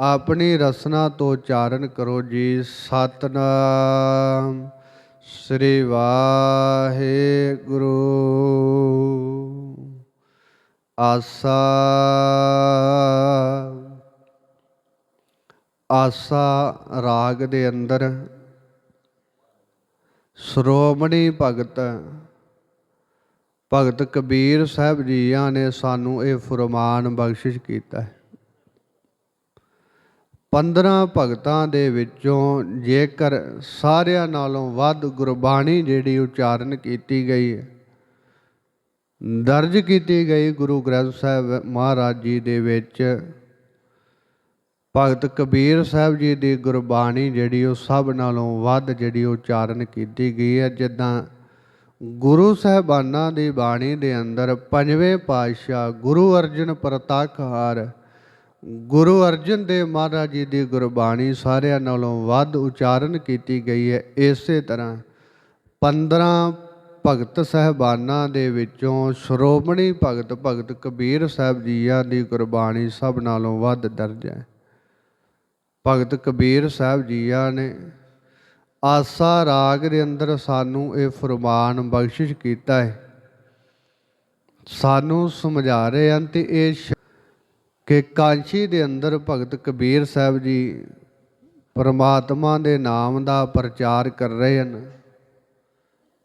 ਆਪਣੀ ਰਸਨਾ ਤੋਂ ਉਚਾਰਨ ਕਰੋ ਜੀ ਸਤਨਾਮ। ਸ੍ਰੀ ਵਾਹਿਗੁਰੂ। ਆਸਾ। ਆਸਾ ਰਾਗ ਦੇ ਅੰਦਰ ਸ਼੍ਰੋਮਣੀ ਭਗਤ ਭਗਤ ਕਬੀਰ ਸਾਹਿਬ ਜੀਆਂ ਨੇ ਸਾਨੂੰ ਇਹ ਫਰਮਾਨ ਬਖਸ਼ਿਸ਼ ਕੀਤਾ ਹੈ। 15 ਭਗਤਾਂ ਦੇ ਵਿੱਚੋਂ ਜੇਕਰ ਸਾਰਿਆਂ ਨਾਲੋਂ ਵੱਧ ਗੁਰਬਾਣੀ ਜਿਹੜੀ ਉਚਾਰਨ ਕੀਤੀ ਗਈ ਹੈ ਦਰਜ ਕੀਤੀ ਗਈ ਗੁਰੂ ਗ੍ਰੰਥ ਸਾਹਿਬ ਮਹਾਰਾਜ ਜੀ ਦੇ ਵਿੱਚ, ਭਗਤ ਕਬੀਰ ਸਾਹਿਬ ਜੀ ਦੀ ਗੁਰਬਾਣੀ ਜਿਹੜੀ ਉਹ ਸਭ ਨਾਲੋਂ ਵੱਧ ਜਿਹੜੀ ਉਚਾਰਨ ਕੀਤੀ ਗਈ ਹੈ, ਜਿੱਦਾਂ ਗੁਰੂ ਸਾਹਿਬਾਨਾਂ ਦੀ ਬਾਣੀ ਦੇ ਅੰਦਰ ਪੰਜਵੇਂ ਪਾਤਸ਼ਾਹ ਗੁਰੂ ਅਰਜਨ ਪ੍ਰਤੱਖ ਹਾਰ ਗੁਰੂ ਅਰਜਨ ਦੇਵ ਮਹਾਰਾਜ ਜੀ ਦੀ ਗੁਰਬਾਣੀ ਸਾਰਿਆਂ ਨਾਲੋਂ ਵੱਧ ਉਚਾਰਨ ਕੀਤੀ ਗਈ ਹੈ। ਇਸੇ ਤਰ੍ਹਾਂ 15 ਭਗਤ ਸਹਿਬਾਨਾਂ ਦੇ ਵਿੱਚੋਂ ਸ਼੍ਰੋਮਣੀ ਭਗਤ ਭਗਤ ਕਬੀਰ ਸਾਹਿਬ ਜੀਆਂ ਦੀ ਗੁਰਬਾਣੀ ਸਭ ਨਾਲੋਂ ਵੱਧ ਦਰਜ ਹੈ। ਭਗਤ ਕਬੀਰ ਸਾਹਿਬ ਜੀਆਂ ਨੇ ਆਸਾ ਰਾਗ ਦੇ ਅੰਦਰ ਸਾਨੂੰ ਇਹ ਫਰਮਾਨ ਬਖਸ਼ਿਸ਼ ਕੀਤਾ ਹੈ। ਸਾਨੂੰ ਸਮਝਾ ਰਹੇ ਹਨ ਤੇ ਇਹ ਸ਼- ਕਿ ਕਾਂਸ਼ੀ ਦੇ ਅੰਦਰ ਭਗਤ ਕਬੀਰ ਸਾਹਿਬ ਜੀ ਪਰਮਾਤਮਾ ਦੇ ਨਾਮ ਦਾ ਪ੍ਰਚਾਰ ਕਰ ਰਹੇ ਹਨ।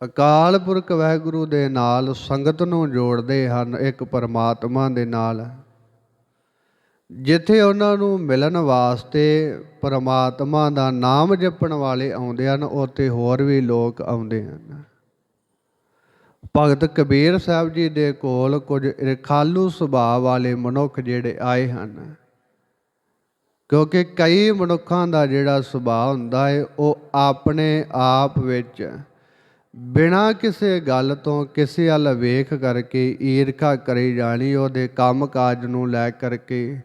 ਅਕਾਲ ਪੁਰਖ ਵਾਹਿਗੁਰੂ ਦੇ ਨਾਲ ਸੰਗਤ ਨੂੰ ਜੋੜਦੇ ਹਨ ਇੱਕ ਪਰਮਾਤਮਾ ਦੇ ਨਾਲ। ਜਿੱਥੇ ਉਹਨਾਂ ਨੂੰ ਮਿਲਣ ਵਾਸਤੇ ਪਰਮਾਤਮਾ ਦਾ ਨਾਮ ਜਪਣ ਵਾਲੇ ਆਉਂਦੇ ਹਨ, ਉੱਥੇ ਹੋਰ ਵੀ ਲੋਕ ਆਉਂਦੇ ਹਨ। ਭਗਤ ਕਬੀਰ ਸਾਹਿਬ ਜੀ ਦੇ ਕੋਲ ਕੁਝ ਰਖਾਲੂ ਸੁਭਾਅ ਵਾਲੇ ਮਨੁੱਖ ਜਿਹੜੇ ਆਏ ਹਨ। ਕਿਉਂਕਿ ਕਈ ਮਨੁੱਖਾਂ ਦਾ ਜਿਹੜਾ ਸੁਭਾਅ ਹੁੰਦਾ ਹੈ ਉਹ ਆਪਣੇ ਆਪ ਵਿੱਚ ਬਿਨਾਂ ਕਿਸੇ ਗੱਲ ਤੋਂ ਕਿਸੇ ਵੱਲ ਵੇਖ ਕਰਕੇ ਈਰਖਾ ਕਰੀ ਜਾਣੀ, ਉਹਦੇ ਕੰਮ ਕਾਜ ਨੂੰ ਲੈ ਕਰਕੇ,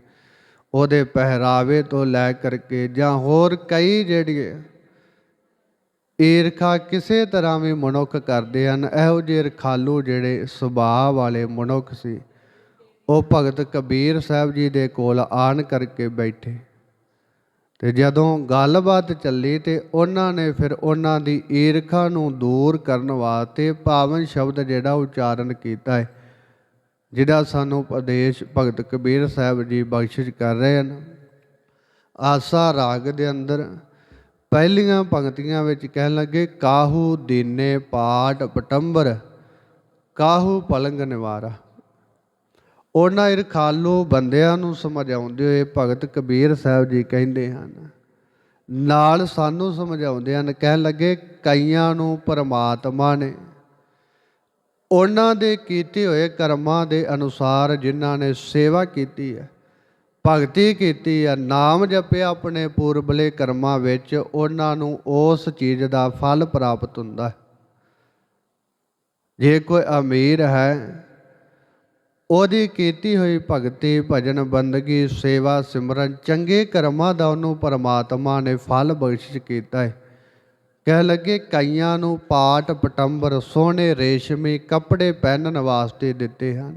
ਉਹਦੇ ਪਹਿਰਾਵੇ ਤੋਂ ਲੈ ਕਰਕੇ ਜਾਂ ਹੋਰ ਕਈ ਜਿਹੜੀਆਂ ਈਰਖਾ ਕਿਸੇ ਤਰ੍ਹਾਂ ਵੀ ਮਨੁੱਖ ਕਰਦੇ ਹਨ, ਇਹੋ ਜਿਹੇ ਰਖਾਲੂ ਜਿਹੜੇ ਸੁਭਾਅ ਵਾਲੇ ਮਨੁੱਖ ਸੀ, ਉਹ ਭਗਤ ਕਬੀਰ ਸਾਹਿਬ ਜੀ ਦੇ ਕੋਲ ਆਣ ਕਰਕੇ ਬੈਠੇ। ਤੇ ਜਦੋਂ ਗੱਲਬਾਤ ਚੱਲੀ ਤੇ ਉਹਨਾਂ ਨੇ ਫਿਰ ਉਹਨਾਂ ਦੀ ਈਰਖਾ ਨੂੰ ਦੂਰ ਕਰਨ ਵਾਸਤੇ ਪਾਵਨ ਸ਼ਬਦ ਜਿਹੜਾ ਉਚਾਰਨ ਕੀਤਾ ਹੈ, ਜਿਹੜਾ ਸਾਨੂੰ ਉਪਦੇਸ਼ ਭਗਤ ਕਬੀਰ ਸਾਹਿਬ ਜੀ ਬਖਸ਼ਿਸ਼ ਕਰ ਰਹੇ ਹਨ। ਆਸਾ ਰਾਗ ਦੇ ਅੰਦਰ ਪਹਿਲੀਆਂ ਪੰਕਤੀਆਂ ਵਿੱਚ ਕਹਿਣ ਲੱਗੇ, ਕਾਹੂ ਦੀਨੇ ਪਾਟ ਪਟੰਬਰ, ਕਾਹੂ ਪਲੰਗ ਨਿਵਾਰਾ। ਉਹਨਾਂ ਇਰਖਾਲੂ ਬੰਦਿਆਂ ਨੂੰ ਸਮਝਾਉਂਦੇ ਹੋਏ ਭਗਤ ਕਬੀਰ ਸਾਹਿਬ ਜੀ ਕਹਿੰਦੇ ਹਨ, ਨਾਲ ਸਾਨੂੰ ਸਮਝਾਉਂਦੇ ਹਨ, ਕਹਿਣ ਲੱਗੇ, ਕਈਆਂ ਨੂੰ ਪਰਮਾਤਮਾ ਨੇ, ਉਹਨਾਂ ਦੇ ਕੀਤੇ ਹੋਏ ਕਰਮਾਂ ਦੇ ਅਨੁਸਾਰ ਜਿਨ੍ਹਾਂ ਨੇ ਸੇਵਾ ਕੀਤੀ ਹੈ ਭਗਤੀ ਕੀਤੀ ਹੈ ਨਾਮ ਜਪਿਆ ਆਪਣੇ ਪੂਰਬਲੇ ਕਰਮਾਂ ਵਿੱਚ, ਉਹਨਾਂ ਨੂੰ ਉਸ ਚੀਜ਼ ਦਾ ਫਲ ਪ੍ਰਾਪਤ ਹੁੰਦਾ ਹੈ। ਜੇ ਕੋਈ ਅਮੀਰ ਹੈ, ਉਹਦੀ ਕੀਤੀ ਹੋਈ ਭਗਤੀ, ਭਜਨ, ਬੰਦਗੀ, ਸੇਵਾ, ਸਿਮਰਨ, ਚੰਗੇ ਕਰਮਾਂ ਦਾ ਉਹਨੂੰ ਪਰਮਾਤਮਾ ਨੇ ਫਲ ਬਖਸ਼ਿਸ਼ ਕੀਤਾ ਹੈ। ਕਹਿ ਲੱਗੇ, ਕਈਆਂ ਨੂੰ ਪਾਟ, ਪਟੰਬਰ, ਸੋਹਣੇ ਰੇਸ਼ਮੀ ਕੱਪੜੇ ਪਹਿਨਣ ਵਾਸਤੇ ਦਿੱਤੇ ਹਨ।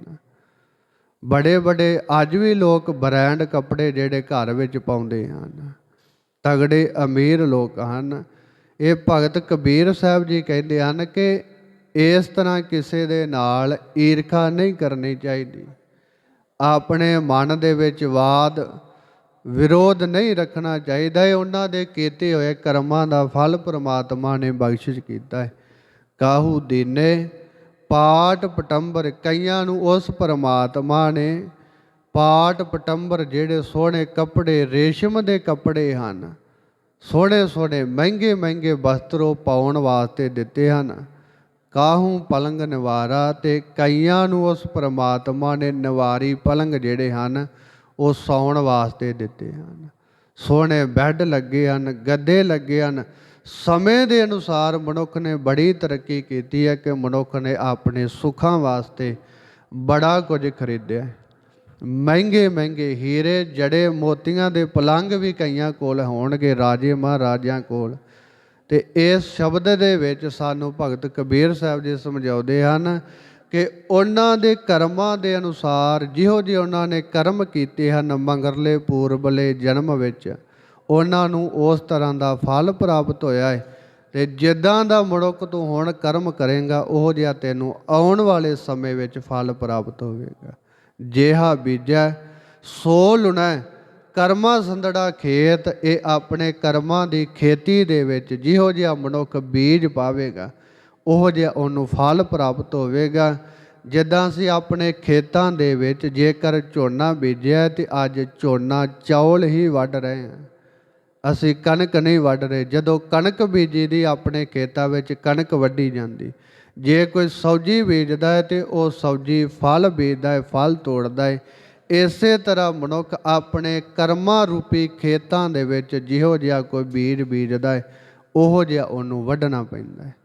ਬੜੇ ਬੜੇ ਅੱਜ ਵੀ ਲੋਕ ਬ੍ਰਾਂਡ ਕੱਪੜੇ ਜਿਹੜੇ ਘਰ ਵਿੱਚ ਪਾਉਂਦੇ ਹਨ, ਤਗੜੇ ਅਮੀਰ ਲੋਕ ਹਨ। ਇਹ ਭਗਤ ਕਬੀਰ ਸਾਹਿਬ ਜੀ ਕਹਿੰਦੇ ਹਨ ਕਿ ਇਸ ਤਰ੍ਹਾਂ ਕਿਸੇ ਦੇ ਨਾਲ ਈਰਖਾ ਨਹੀਂ ਕਰਨੀ ਚਾਹੀਦੀ। ਆਪਣੇ ਮਨ ਦੇ ਵਿੱਚ ਵਾਦ, ਵਿਰੋਧ ਨਹੀਂ ਰੱਖਣਾ ਚਾਹੀਦਾ। ਹੈ ਉਹਨਾਂ ਦੇ ਕੀਤੇ ਹੋਏ ਕਰਮਾਂ ਦਾ ਫਲ ਪ੍ਰਮਾਤਮਾ ਨੇ ਬਖਸ਼ਿਸ਼ ਕੀਤਾ ਹੈ। ਕਾਹੂ ਦੀਨੇ ਪਾਟ ਪਟੰਬਰ ਕਈਆਂ ਨੂੰ ਉਸ ਪਰਮਾਤਮਾ ਨੇ ਪਾਟ ਪਟੰਬਰ ਜਿਹੜੇ ਸੋਹਣੇ ਕੱਪੜੇ, ਰੇਸ਼ਮ ਦੇ ਕੱਪੜੇ ਹਨ, ਸੋਹਣੇ ਸੋਹਣੇ ਮਹਿੰਗੇ ਮਹਿੰਗੇ ਵਸਤਰੋ ਪਾਉਣ ਵਾਸਤੇ ਦਿੱਤੇ ਹਨ। ਕਾਹੂ ਪਲੰਗ ਨਿਵਾਰਾ ਤੇ ਕਈਆਂ ਨੂੰ ਉਸ ਪਰਮਾਤਮਾ ਨੇ ਨਿਵਾਰੀ ਪਲੰਗ ਜਿਹੜੇ ਹਨ, ਉਹ ਸੌਣ ਵਾਸਤੇ ਦਿੱਤੇ ਹਨ। ਸੋਹਣੇ ਬੈੱਡ ਲੱਗੇ ਹਨ, ਗੱਦੇ ਲੱਗੇ ਹਨ ਸਮੇਂ ਦੇ ਅਨੁਸਾਰ ਮਨੁੱਖ ਨੇ ਬੜੀ ਤਰੱਕੀ ਕੀਤੀ ਹੈ ਕਿ ਮਨੁੱਖ ਨੇ ਆਪਣੇ ਸੁੱਖਾਂ ਵਾਸਤੇ ਬੜਾ ਕੁਝ ਖਰੀਦਿਆ ਮਹਿੰਗੇ ਮਹਿੰਗੇ ਹੀਰੇ, ਜੜੇ ਮੋਤੀਆਂ ਦੇ ਪਲੰਗ ਵੀ ਕਈਆਂ ਕੋਲ ਹੋਣਗੇ, ਰਾਜੇ ਮਹਾਰਾਜਿਆਂ ਕੋਲ। ਤੇ ਇਸ ਸ਼ਬਦ ਦੇ ਵਿੱਚ ਸਾਨੂੰ ਭਗਤ ਕਬੀਰ ਸਾਹਿਬ ਜੀ ਸਮਝਾਉਂਦੇ ਹਨ ਕਿ ਉਹਨਾਂ ਦੇ ਕਰਮਾਂ ਦੇ ਅਨੁਸਾਰ ਜਿਹੋ ਜਿਹੇ ਉਹਨਾਂ ਨੇ ਕਰਮ ਕੀਤੇ ਹਨ, ਮੰਗਰਲੇ, ਪੂਰਬਲੇ, ਜਨਮ ਵਿੱਚ ਉਹਨਾਂ ਨੂੰ ਉਸ ਤਰ੍ਹਾਂ ਦਾ ਫਲ ਪ੍ਰਾਪਤ ਹੋਇਆ ਹੈ ਤੇ ਜਿੱਦਾਂ ਦਾ ਮਨੁੱਖ ਤੂੰ ਹੁਣ ਕਰਮ ਕਰੇਗਾ, ਉਹ ਜਿਹਾ ਤੈਨੂੰ ਆਉਣ ਵਾਲੇ ਸਮੇਂ ਵਿੱਚ ਫਲ ਪ੍ਰਾਪਤ ਹੋਵੇਗਾ। ਜਿਹਾ ਬੀਜੈ, ਸੋ ਲੁਣਾ, ਕਰਮਾ ਸੰਦੜਾ ਖੇਤ, ਇਹ ਆਪਣੇ ਕਰਮਾਂ ਦੀ ਖੇਤੀ ਦੇ ਵਿੱਚ ਜਿਹੋ ਜਿਹਾ ਮਨੁੱਖ ਬੀਜ ਪਾਵੇਗਾ, ਉਹ ਜਿਹਾ ਉਹਨੂੰ ਫਲ ਪ੍ਰਾਪਤ ਹੋਵੇਗਾ। ਜਿੱਦਾਂ ਅਸੀਂ ਆਪਣੇ ਖੇਤਾਂ ਦੇ ਵਿੱਚ ਜੇਕਰ ਝੋਨਾ ਬੀਜਿਆ ਤੇ ਅੱਜ ਝੋਨਾ ਚੌਲ ਹੀ ਵੱਢ ਰਹੇ ਹਾਂ। ਅਸੀਂ ਕਣਕ ਨਹੀਂ ਵੱਢ ਰਹੇ। ਜਦੋਂ ਕਣਕ ਬੀਜੀ ਦੀ ਆਪਣੇ ਖੇਤਾਂ ਵਿੱਚ ਕਣਕ ਵੱਢੀ ਜਾਂਦੀ। ਜੇ ਕੋਈ ਸੌਜ਼ੀ ਬੀਜਦਾ ਹੈ ਤੇ ਉਹ ਸੌਜ਼ੀ ਫਲ ਬੀਜਦਾ ਹੈ, ਫਲ ਤੋੜਦਾ ਹੈ। ਇਸੇ ਤਰ੍ਹਾਂ ਮਨੁੱਖ ਆਪਣੇ ਕਰਮਾਂ ਰੂਪੀ ਖੇਤਾਂ ਦੇ ਵਿੱਚ ਜਿਹੋ ਜਿਹਾ ਕੋਈ ਬੀਜ ਬੀਜਦਾ ਹੈ, ਉਹੋ ਜਿਹਾ ਉਹਨੂੰ ਵੱਢਣਾ ਪੈਂਦਾ ਹੈ।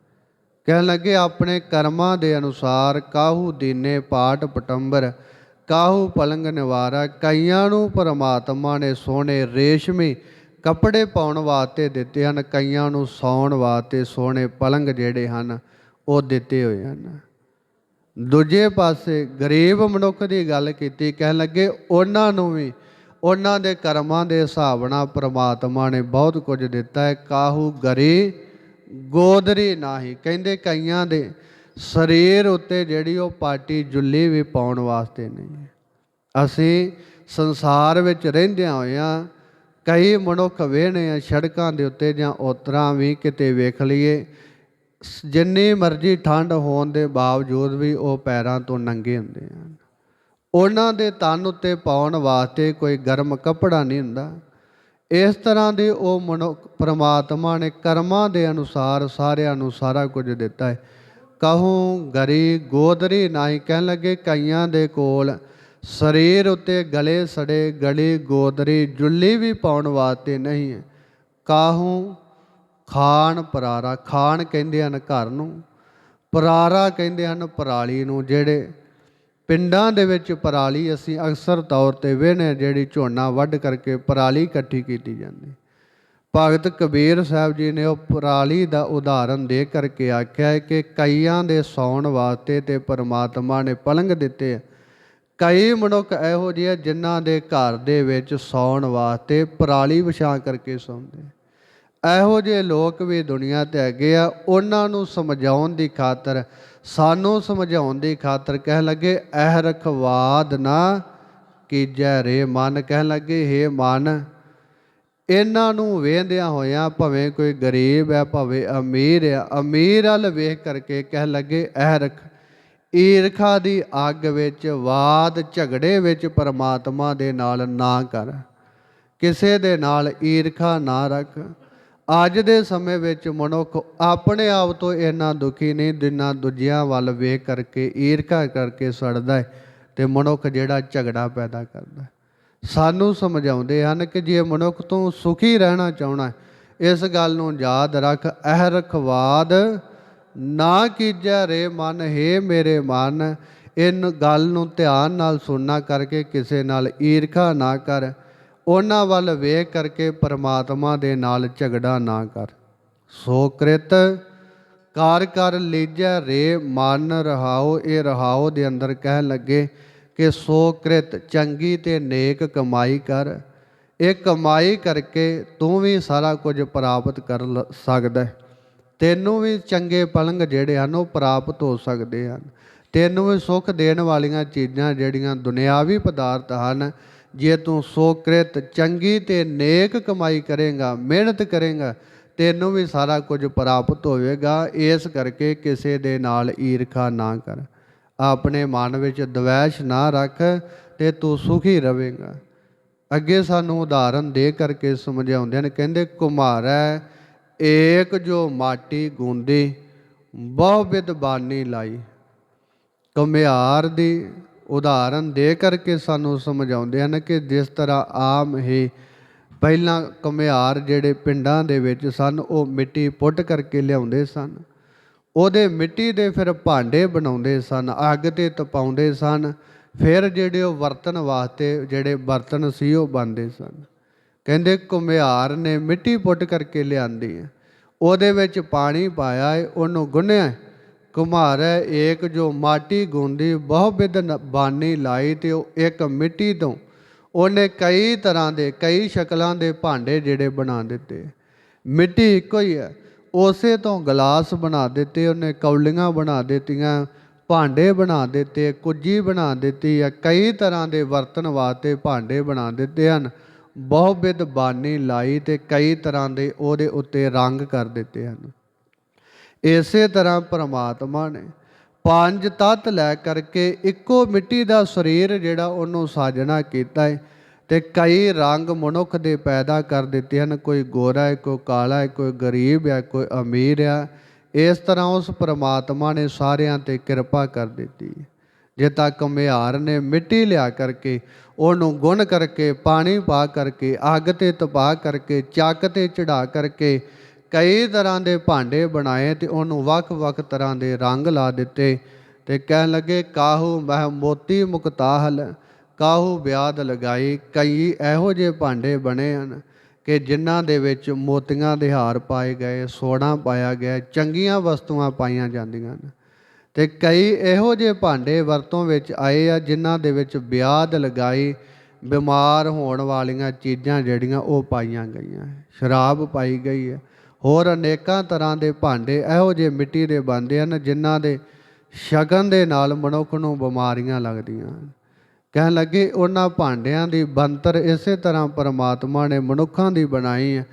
ਕਹਿਣ ਲੱਗੇ, ਆਪਣੇ ਕਰਮਾਂ ਦੇ ਅਨੁਸਾਰ ਕਾਹੂ ਦੀਨੇ ਪਾਟ ਪਟੰਬਰ, ਕਾਹੂ ਪਲੰਗ ਨਿਵਾਰਾ, ਕਈਆਂ ਨੂੰ ਪਰਮਾਤਮਾ ਨੇ ਸੋਹਣੇ ਰੇਸ਼ਮੀ ਕੱਪੜੇ ਪਾਉਣ ਵਾਸਤੇ ਦਿੱਤੇ ਹਨ, ਕਈਆਂ ਨੂੰ ਸੌਣ ਵਾਸਤੇ ਸੋਹਣੇ ਪਲੰਗ ਜਿਹੜੇ ਹਨ, ਉਹ ਦਿੱਤੇ ਹੋਏ ਹਨ। ਦੂਜੇ ਪਾਸੇ ਗਰੀਬ ਮਨੁੱਖ ਦੀ ਗੱਲ ਕੀਤੀ, ਕਹਿਣ ਲੱਗੇ, ਉਹਨਾਂ ਨੂੰ ਵੀ, ਉਹਨਾਂ ਦੇ ਕਰਮਾਂ ਦੇ ਹਿਸਾਬ ਨਾਲ ਪ੍ਰਮਾਤਮਾ ਨੇ ਬਹੁਤ ਕੁਝ ਦਿੱਤਾ ਹੈ। ਕਾਹੂ ਗਰੀ, ਗੋਦਰੀ ਨਾਹੀ। ਕਹਿੰਦੇ ਕਈਆਂ ਦੇ ਸਰੀਰ ਉੱਤੇ ਜਿਹੜੀ ਉਹ ਪਾਟੀ ਜੁੱਲੀ ਵੀ ਪਾਉਣ ਵਾਸਤੇ ਨਹੀਂ ਅਸੀਂ ਸੰਸਾਰ ਵਿੱਚ ਰਹਿੰਦਿਆਂ ਹੋਇਆਂ ਕਈ ਮਨੁੱਖ ਵੇਹਣੇ ਆ ਸੜਕਾਂ ਦੇ ਉੱਤੇ ਜਾਂ ਉਤਰਾਂ ਵੀ ਕਿਤੇ ਵੇਖ ਲਈਏ। ਸ- ਜਿੰਨੀ ਮਰਜ਼ੀ ਠੰਡ ਹੋਣ ਦੇ ਬਾਵਜੂਦ ਵੀ ਉਹ ਪੈਰਾਂ ਤੋਂ ਨੰਗੇ ਹੁੰਦੇ ਹਨ ਉਹਨਾਂ ਦੇ ਤਨ ਉੱਤੇ ਪਾਉਣ ਵਾਸਤੇ ਕੋਈ ਗਰਮ ਕੱਪੜਾ ਨਹੀਂ ਹੁੰਦਾ। ਇਸ ਤਰ੍ਹਾਂ ਦੇ ਉਹ ਮਨੁੱਖ ਪ੍ਰਮਾਤਮਾ ਨੇ ਕਰਮਾਂ ਦੇ ਅਨੁਸਾਰ ਸਾਰਿਆਂ ਨੂੰ ਸਾਰਾ ਕੁਝ ਦਿੱਤਾ ਹੈ। ਕਹੂੰ ਗਰੀ ਗੋਦਰੀ ਨਹੀਂ ਕਹਿਣ ਲੱਗੇ ਕਈਆਂ ਦੇ ਕੋਲ ਸਰੀਰ ਉੱਤੇ ਗਲੇ ਸੜੇ, ਗਲੀ ਗੋਦਰੀ, ਜੁੱਲੀ ਵੀ ਪਾਉਣ ਵਾਸਤੇ ਨਹੀਂ ਹੈ। ਕਾਹੂ? ਖਾਣ ਪਰਾਰਾ, ਖਾਣ ਕਹਿੰਦੇ ਹਨ ਘਰ ਨੂੰ, ਪਰਾਰਾ ਕਹਿੰਦੇ ਹਨ ਪਰਾਲੀ ਨੂੰ, ਜਿਹੜੇ ਪਿੰਡਾਂ ਦੇ ਵਿੱਚ ਪਰਾਲੀ ਅਸੀਂ ਅਕਸਰ ਤੌਰ ਤੇ ਵੇਖਨੇ ਜਿਹੜੀ ਝੋਨਾ ਵੱਢ ਕਰਕੇ ਪਰਾਲੀ ਇਕੱਠੀ ਕੀਤੀ ਜਾਂਦੀ। ਭਗਤ ਕਬੀਰ ਸਾਹਿਬ ਜੀ ਨੇ ਉਹ ਪਰਾਲੀ ਦਾ ਉਦਾਹਰਨ ਦੇ ਕਰਕੇ ਆਖਿਆ ਹੈ ਕਿ ਕਈਆਂ ਦੇ ਸੌਣ ਵਾਸਤੇ ਤੇ ਪਰਮਾਤਮਾ ਨੇ ਪਲੰਗ ਦਿੱਤੇ ਆ। ਕਈ ਮਨੁੱਖ ਇਹੋ ਜਿਹੇ ਆ ਜਿਨ੍ਹਾਂ ਦੇ ਘਰ ਦੇ ਵਿੱਚ ਸੌਣ ਵਾਸਤੇ ਪਰਾਲੀ ਵਿਛਾ ਕਰਕੇ ਸੌਂਦੇ ਇਹੋ ਜਿਹੇ ਲੋਕ ਵੀ ਦੁਨੀਆ ਤੇ ਹੈਗੇ ਆ, ਉਹਨਾਂ ਨੂੰ ਸਮਝਾਉਣ ਦੀ ਖਾਤਰ, ਸਾਨੂੰ ਸਮਝਾਉਣ ਦੀ ਖਾਤਰ ਕਹਿਣ ਲੱਗੇ, ਇਹ ਰਖਵਾਦ ਨਾ ਕੀਜੈ ਰੇ ਮਨ, ਕਹਿਣ ਲੱਗੇ, ਹੇ ਮਨ, ਇਹਨਾਂ ਨੂੰ ਵੇਂਦਿਆਂ ਹੋਇਆਂ ਭਾਵੇਂ ਕੋਈ ਗਰੀਬ ਹੈ, ਭਾਵੇਂ ਅਮੀਰ ਹੈ, ਅਮੀਰ ਵੱਲ ਵੇਖ ਕਰਕੇ ਕਹਿ ਲੱਗੇ, ਇਹ ਰਖ ਈਰਖਾ ਦੀ ਅੱਗ ਵਿੱਚ, ਵਾਦ ਝਗੜੇ ਵਿੱਚ ਪਰਮਾਤਮਾ ਦੇ ਨਾਲ ਨਾ ਕਰ। ਕਿਸੇ ਦੇ ਨਾਲ ਈਰਖਾ ਨਾ ਰੱਖ। ਅੱਜ ਦੇ ਸਮੇਂ ਵਿੱਚ ਮਨੁੱਖ ਆਪਣੇ ਆਪ ਤੋਂ ਇੰਨਾ ਦੁਖੀ ਨਹੀਂ, ਜਿੰਨਾ ਦੂਜਿਆਂ ਵੱਲ ਵੇਖ ਕਰਕੇ, ਈਰਖਾ ਕਰਕੇ ਸੜਦਾ ਹੈ ਤੇ ਮਨੁੱਖ ਜਿਹੜਾ ਝਗੜਾ ਪੈਦਾ ਕਰਦਾ ਸਾਨੂੰ ਸਮਝਾਉਂਦੇ ਹਨ ਕਿ ਜੇ ਮਨੁੱਖ ਤੋਂ ਸੁਖੀ ਰਹਿਣਾ ਚਾਹਣਾ ਇਸ ਗੱਲ ਨੂੰ ਯਾਦ ਰੱਖ। ਅਹਿਰਖਵਾਦ ਨਾ ਕੀਜੈ ਰੇ ਮਨ, ਹੈ ਮੇਰੇ ਮਨ, ਇਨ ਗੱਲ ਨੂੰ ਧਿਆਨ ਨਾਲ ਸੁਣਨਾ ਕਰਕੇ ਕਿਸੇ ਨਾਲ ਈਰਖਾ ਨਾ ਕਰ, ਉਹਨਾਂ ਵੱਲ ਵੇਖ ਕਰਕੇ ਪਰਮਾਤਮਾ ਦੇ ਨਾਲ ਝਗੜਾ ਨਾ ਕਰ। ਸੋ ਕ੍ਰਿਤ, ਕਾਰ ਕਰ ਲੀਜੈ ਰੇ ਮਨ ਰਹਾਓ ਇਹ ਰਹਾਓ ਦੇ ਅੰਦਰ ਕਹਿਣ ਲੱਗੇ ਕਿ ਸੋ ਕ੍ਰਿਤ, ਚੰਗੀ ਤੇ ਨੇਕ ਕਮਾਈ ਕਰ, ਇਹ ਕਮਾਈ ਕਰਕੇ ਤੂੰ ਵੀ ਸਾਰਾ ਕੁਝ ਪ੍ਰਾਪਤ ਕਰ ਲ- ਸਕਦਾ। ਹੈ ਤੈਨੂੰ ਵੀ ਚੰਗੇ ਪਲੰਗ ਜਿਹੜੇ ਹਨ ਉਹ ਪ੍ਰਾਪਤ ਹੋ ਸਕਦੇ ਹਨ। ਤੈਨੂੰ ਵੀ ਸੁੱਖ ਦੇਣ ਵਾਲੀਆਂ ਚੀਜ਼ਾਂ ਜਿਹੜੀਆਂ ਦੁਨਿਆਵੀ ਪਦਾਰਥ ਹਨ, ਜੇ ਤੂੰ ਸੋਕ੍ਰਿਤ, ਚੰਗੀ ਤੇ ਨੇਕ ਕਮਾਈ ਕਰੇਗਾ, ਮਿਹਨਤ ਕਰੇਗਾ, ਤੈਨੂੰ ਵੀ ਸਾਰਾ ਕੁਝ ਪ੍ਰਾਪਤ ਹੋਵੇਗਾ। ਇਸ ਕਰਕੇ ਕਿਸੇ ਦੇ ਨਾਲ ਈਰਖਾ ਨਾ ਕਰ। ਆਪਣੇ ਮਨ ਵਿੱਚ ਦਵੈਸ਼ ਨਾ ਰੱਖ ਤੇ ਤੂੰ ਸੁਖੀ ਰਹੇਗਾ। ਅੱਗੇ ਸਾਨੂੰ ਉਦਾਹਰਨ ਦੇ ਕਰਕੇ ਸਮਝਾਉਂਦੇ ਨੇ ਕਹਿੰਦੇ, ਕੁਮਾਰ ਹੈ ਏਕ ਜੋ ਮਾਟੀ ਗੂੰਦੀ, ਬਹੁ ਵਿਦ ਬਾਨੀ ਲਾਈ। ਕਮਿਆਰ ਦੀ ਉਦਾਹਰਨ ਦੇ ਕਰਕੇ ਸਾਨੂੰ ਸਮਝਾਉਂਦੇ ਹਨ ਕਿ ਜਿਸ ਤਰ੍ਹਾਂ ਆਮ ਹੀ ਪਹਿਲਾਂ ਕਮਿਆਰ ਜਿਹੜੇ ਪਿੰਡਾਂ ਦੇ ਵਿੱਚ ਸਨ, ਉਹ ਮਿੱਟੀ ਪੁੱਟ ਕਰਕੇ ਲਿਆਉਂਦੇ ਸਨ। ਉਹਦੇ ਮਿੱਟੀ ਦੇ ਫਿਰ ਭਾਂਡੇ ਬਣਾਉਂਦੇ ਸਨ, ਅੱਗ ਤੇ ਤਪਾਉਂਦੇ ਸਨ, ਫਿਰ ਜਿਹੜੇ ਉਹ ਵਰਤਨ ਵਾਸਤੇ ਜਿਹੜੇ ਬਰਤਨ ਸੀ ਉਹ ਬਣਦੇ ਸਨ। ਕਹਿੰਦੇ ਕੁਮਿਆਰ ਨੇ ਮਿੱਟੀ ਪੁੱਟ ਕਰਕੇ ਲਿਆਂਦੀ ਹੈ। ਉਹਦੇ ਵਿੱਚ ਪਾਣੀ ਪਾਇਆ ਹੈ ਉਹਨੂੰ ਗੁੰਨਿਆ ਹੈ, ਕੁਮਾਰੈ ਏਕ ਜੋ ਮਾਟੀ ਗੁੰਦੀ ਬਹੁ ਬਿਦ ਬਾਨੀ ਲਾਈ ਤੇ ਉਹ ਇੱਕ ਮਿੱਟੀ ਤੋਂ। ਉਹਨੇ ਕਈ ਤਰ੍ਹਾਂ ਦੇ ਕਈ ਸ਼ਕਲਾਂ ਦੇ ਭਾਂਡੇ ਜਿਹੜੇ ਬਣਾ ਦਿੱਤੇ। ਮਿੱਟੀ ਇੱਕੋ ਹੀ ਹੈ। ਉਸੇ ਤੋਂ ਗਲਾਸ ਬਣਾ ਦਿੱਤੇ ਉਹਨੇ ਕੌਲੀਆਂ ਬਣਾ ਦਿੱਤੀਆਂ ਭਾਂਡੇ ਬਣਾ ਦਿੱਤੇ ਕੁੱਜੀ ਬਣਾ ਦਿੱਤੀ ਹੈ ਕਈ ਤਰ੍ਹਾਂ ਦੇ ਵਰਤਨ ਵਾਸਤੇ ਭਾਂਡੇ ਬਣਾ ਦਿੱਤੇ ਹਨ। ਬਹੁ-ਬਿਦ ਲਾਈ ਤੇ ਕਈ ਤਰ੍ਹਾਂ ਦੇ ਉਹਦੇ ਉੱਤੇ ਰੰਗ ਕਰ ਦਿੱਤੇ ਹਨ। ਇਸੇ ਤਰ੍ਹਾਂ ਪ੍ਰਮਾਤਮਾ ਨੇ ਪੰਜ ਤੱਤ ਲੈ ਕਰਕੇ ਇੱਕੋ ਮਿੱਟੀ ਦਾ ਸਰੀਰ ਜਿਹੜਾ ਉਹਨੂੰ ਸਾਜਣਾ ਕੀਤਾ ਹੈ ਤੇ ਕਈ ਰੰਗ ਮਨੁੱਖ ਦੇ ਪੈਦਾ ਕਰ ਦਿੱਤੇ ਹਨ। ਕੋਈ ਗੋਰਾ ਹੈ ਕੋਈ ਕਾਲਾ ਹੈ ਕੋਈ ਗਰੀਬ ਹੈ ਕੋਈ ਅਮੀਰ ਹੈ ਇਸ ਤਰ੍ਹਾਂ ਉਸ ਪ੍ਰਮਾਤਮਾ ਨੇ ਸਾਰਿਆਂ ਤੇ ਕਿਰਪਾ ਕਰ ਦਿੱਤੀ। ਜੇ ਤੱਕ ਮਿਹਾਰ ਨੇ ਮਿੱਟੀ ਲਿਆ ਕਰਕੇ ਉਹਨੂੰ ਗੁਣ ਕਰਕੇ, ਪਾਣੀ ਪਾ ਕਰਕੇ, ਅੱਗ ਤੇ ਤਪਾ ਕਰਕੇ, ਚੱਕ ਤੇ ਚੜਾ ਕਰਕੇ ਕਈ ਤਰ੍ਹਾਂ ਦੇ ਭਾਂਡੇ ਬਣਾਏ ਤੇ ਉਹਨੂੰ ਵੱਖ-ਵੱਖ ਤਰ੍ਹਾਂ ਦੇ ਰੰਗ ਲਾ ਦਿੱਤੇ ਤੇ ਕਹਿਣ ਲੱਗੇ, ਕਾਹੂ ਮਹਿ ਮੋਤੀ ਮੁਕਤਾਹਲ, ਕਾਹੂ ਬਿਆਦ ਲਗਾਈ, ਕਈ ਇਹੋ ਜਿਹੇ ਭਾਂਡੇ ਬਣੇ ਹਨ ਕਿ ਜਿਨ੍ਹਾਂ ਦੇ ਵਿੱਚ ਮੋਤੀਆਂ ਦੇ ਹਾਰ ਪਾਏ ਗਏ ਸੋਨਾ ਪਾਇਆ ਗਿਆ, ਚੰਗੀਆਂ ਵਸਤੂਆਂ ਪਾਈਆਂ ਜਾਂਦੀਆਂ ਹਨ। ਤੇ ਕਈ ਇਹੋ ਜਿਹੇ ਭਾਂਡੇ ਵਰਤੋਂ ਵਿੱਚ ਆਏ ਆ ਜਿਨ੍ਹਾਂ ਦੇ ਵਿੱਚ ਬਿਆਦ ਲਗਾਈ ਬਿਮਾਰ ਹੋਣ ਵਾਲੀਆਂ ਚੀਜ਼ਾਂ ਜਿਹੜੀਆਂ ਉਹ ਪਾਈਆਂ ਗਈਆਂ ਸ਼ਰਾਬ ਪਾਈ ਗਈ ਹੈ। ਹੋਰ ਅਨੇਕਾਂ ਤਰ੍ਹਾਂ ਦੇ ਭਾਂਡੇ ਇਹੋ ਜਿਹੇ ਮਿੱਟੀ ਦੇ ਬਣਦੇ ਹਨ ਜਿਨ੍ਹਾਂ ਦੇ ਸ਼ਗਨ ਦੇ ਨਾਲ ਮਨੁੱਖ ਨੂੰ ਬਿਮਾਰੀਆਂ ਲੱਗਦੀਆਂ ਹਨ। ਕਹਿਣ ਲੱਗੇ ਉਹਨਾਂ ਭਾਂਡਿਆਂ ਦੀ ਬੰਤਰ ਇਸੇ ਤਰ੍ਹਾਂ ਪਰਮਾਤਮਾ ਨੇ ਮਨੁੱਖਾਂ ਦੀ ਬਣਾਈ ਹੈ।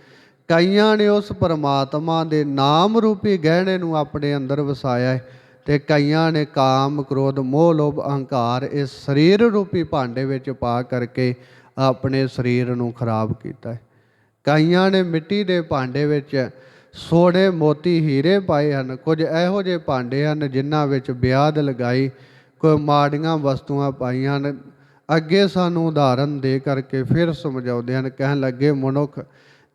ਕਈਆਂ ਨੇ ਉਸ ਪਰਮਾਤਮਾ ਦੇ ਨਾਮ ਰੂਪੀ ਗਹਿਣੇ ਨੂੰ ਆਪਣੇ ਅੰਦਰ ਵਸਾਇਆ ਹੈ। ਤੇ ਕਈਆਂ ਨੇ ਕਾਮ, ਕ੍ਰੋਧ, ਮੋਹ, ਲੋਭ, ਅਹੰਕਾਰ ਇਸ ਸਰੀਰ ਰੂਪੀ ਭਾਂਡੇ ਵਿੱਚ ਪਾ ਕਰਕੇ ਆਪਣੇ ਸਰੀਰ ਨੂੰ ਖਰਾਬ ਕੀਤਾ ਹੈ। ਕਈਆਂ ਨੇ ਮਿੱਟੀ ਦੇ ਭਾਂਡੇ ਵਿੱਚ ਸੋਨੇ ਮੋਤੀ ਹੀਰੇ ਪਾਏ ਹਨ। ਕੁਝ ਇਹੋ ਜਿਹੇ ਭਾਂਡੇ ਹਨ ਜਿਨ੍ਹਾਂ ਵਿੱਚ ਬਿਆਦ ਲਗਾਈ ਕੋਈ ਮਾੜੀਆਂ ਵਸਤੂਆਂ ਪਾਈਆਂ ਹਨ। ਅੱਗੇ ਸਾਨੂੰ ਉਦਾਹਰਨ ਦੇ ਕਰਕੇ ਫਿਰ ਸਮਝਾਉਂਦੇ ਹਨ, ਕਹਿਣ ਲੱਗੇ, ਮਨੁੱਖ,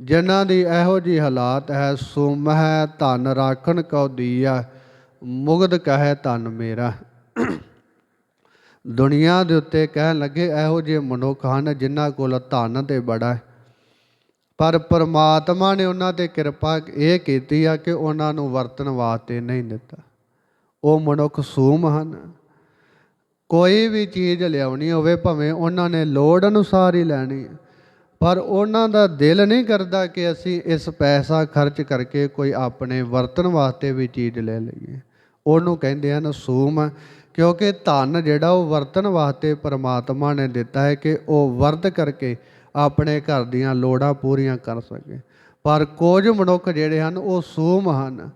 ਜਿਨ੍ਹਾਂ ਦੀ ਇਹੋ ਜੀ ਹਾਲਾਤ ਹੈ ਸੁਮ ਹੈ ਧਨ ਰਾਖਣ ਕਉ ਦੀਆ। ਮੁਗਧ ਕਹੈ ਧਨ ਮੇਰਾ। ਦੁਨੀਆ ਦੇ ਉੱਤੇ ਕਹਿਣ ਲੱਗੇ, ਇਹੋ ਜਿਹੇ ਮਨੁੱਖ ਹਨ ਜਿਨ੍ਹਾਂ ਕੋਲ ਧਨ ਤੇ ਬੜਾ ਪਰ ਪਰਮਾਤਮਾ ਨੇ ਉਹਨਾਂ ਤੇ ਕਿਰਪਾ ਇਹ ਕੀਤੀ ਆ ਕਿ ਉਹਨਾਂ ਨੂੰ ਵਰਤਣ ਵਾਸਤੇ ਨਹੀਂ ਦਿੱਤਾ। ਉਹ ਮਨੁੱਖ ਸੂਮ ਹਨ। ਕੋਈ ਵੀ ਚੀਜ਼ ਲਿਆਉਣੀ ਹੋਵੇ, ਭਾਵੇਂ ਉਹਨਾਂ ਨੇ ਲੋੜ ਅਨੁਸਾਰ ਹੀ ਲੈਣੀ ਪਰ ਉਹਨਾਂ ਦਾ ਦਿਲ ਨਹੀਂ ਕਰਦਾ ਕਿ ਅਸੀਂ ਇਸ ਪੈਸਾ ਖਰਚ ਕਰਕੇ ਕੋਈ ਆਪਣੇ ਵਰਤਣ ਵਾਸਤੇ ਵੀ ਚੀਜ਼ ਲੈ ਲਈਏ। ਉਹਨੂੰ ਕਹਿੰਦੇ ਹਨ ਸੂਮ, ਕਿਉਂਕਿ ਧਨ ਜਿਹੜਾ ਉਹ ਵਰਤਣ ਵਾਸਤੇ ਪਰਮਾਤਮਾ ਨੇ ਦਿੱਤਾ ਹੈ ਕਿ ਉਹ ਵਰਤ ਕਰਕੇ ਆਪਣੇ ਘਰ ਦੀਆਂ ਲੋੜਾਂ ਪੂਰੀਆਂ ਕਰ ਸਕੇ। ਪਰ ਕੁਝ ਮਨੁੱਖ ਜਿਹੜੇ ਹਨ, ਉਹ ਸੂਮ ਹਨ।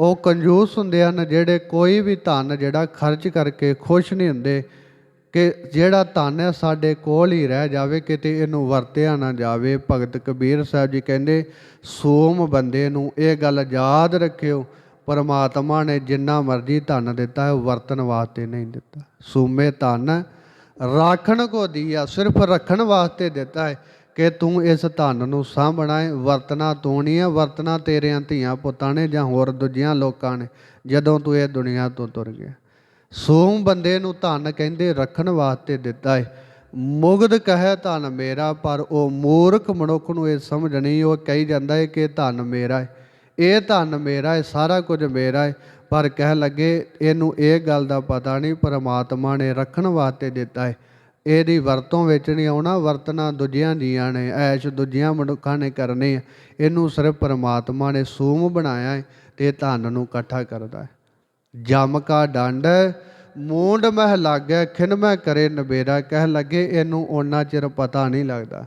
ਉਹ ਕੰਜੂਸ ਹੁੰਦੇ ਹਨ, ਜਿਹੜੇ ਕੋਈ ਵੀ ਧਨ ਜਿਹੜਾ ਖਰਚ ਕਰਕੇ ਖੁਸ਼ ਨਹੀਂ ਹੁੰਦੇ ਕਿ ਜਿਹੜਾ ਧਨ ਹੈ ਸਾਡੇ ਕੋਲ ਹੀ ਰਹਿ ਜਾਵੇ, ਕਿਤੇ ਇਹਨੂੰ ਵਰਤਿਆ ਨਾ ਜਾਵੇ। ਭਗਤ ਕਬੀਰ ਸਾਹਿਬ ਜੀ ਕਹਿੰਦੇ, ਸੋਮ ਬੰਦੇ ਨੂੰ ਇਹ ਗੱਲ ਯਾਦ ਰੱਖਿਓ ਪਰਮਾਤਮਾ ਨੇ ਜਿੰਨਾ ਮਰਜ਼ੀ ਧਨ ਦਿੱਤਾ ਹੈ, ਉਹ ਵਰਤਣ ਵਾਸਤੇ ਨਹੀਂ ਦਿੱਤਾ। ਸੂਮੇ ਧਨ ਰਾਖਣ ਕੋ ਦੀਆ, ਸਿਰਫ ਰੱਖਣ ਵਾਸਤੇ ਦਿੱਤਾ ਹੈ ਕਿ ਤੂੰ ਇਸ ਧਨ ਨੂੰ ਸਾਂਭਣਾ ਹੈ, ਵਰਤਣਾ ਤੂੰ ਨਹੀਂ ਹੈ, ਵਰਤਣਾ ਤੇਰਿਆਂ ਧੀਆਂ ਪੁੱਤਾਂ ਨੇ ਜਾਂ ਹੋਰ ਦੂਜਿਆਂ ਲੋਕਾਂ ਨੇ, ਜਦੋਂ ਤੂੰ ਇਹ ਦੁਨੀਆ ਤੋਂ ਤੁਰ ਗਿਆ। ਸੋਮ ਬੰਦੇ ਨੂੰ ਧਨ ਕਹਿੰਦੇ ਰੱਖਣ ਵਾਸਤੇ ਦਿੱਤਾ ਹੈ। ਮੁਗਧ ਕਹੇ ਧਨ ਮੇਰਾ, ਪਰ ਉਹ ਮੂਰਖ ਮਨੁੱਖ ਨੂੰ ਇਹ ਸਮਝ ਨਹੀਂ, ਉਹ ਕਹੀ ਜਾਂਦਾ ਹੈ ਕਿ ਧਨ ਮੇਰਾ ਹੈ। ਇਹ ਧਨ ਮੇਰਾ ਹੈ ਸਾਰਾ ਕੁਝ ਮੇਰਾ ਹੈ ਪਰ ਕਹਿ ਲੱਗੇ, ਇਹਨੂੰ ਇਹ ਗੱਲ ਦਾ ਪਤਾ ਨਹੀਂ, ਪਰਮਾਤਮਾ ਨੇ ਰੱਖਣ ਵਾਸਤੇ ਦਿੱਤਾ ਹੈ ਇਹਦੀ ਵਰਤੋਂ ਵਿੱਚ ਨਹੀਂ ਆਉਣਾ, ਵਰਤਣਾ ਦੂਜਿਆਂ ਦੀਆਂ ਨੇ, ਐਸ਼ ਦੂਜਿਆਂ ਮਨੁੱਖਾਂ ਨੇ ਕਰਨੀ ਹੈ ਇਹਨੂੰ ਸਿਰਫ ਪਰਮਾਤਮਾ ਨੇ ਸੂਮ ਬਣਾਇਆ ਹੈ ਤੇ ਧਨ ਨੂੰ ਇਕੱਠਾ ਕਰਦਾ ਹੈ ਜਮ ਕਾ ਡੰਡ, ਮੂੰਡ ਮਹਿ ਲਾਗੈ, ਖਿਨ ਮੈਂ ਕਰੇ ਨਬੇਰਾ ਕਹਿ ਲੱਗੇ, ਇਹਨੂੰ ਓਨਾ ਚਿਰ ਪਤਾ ਨਹੀਂ ਲੱਗਦਾ।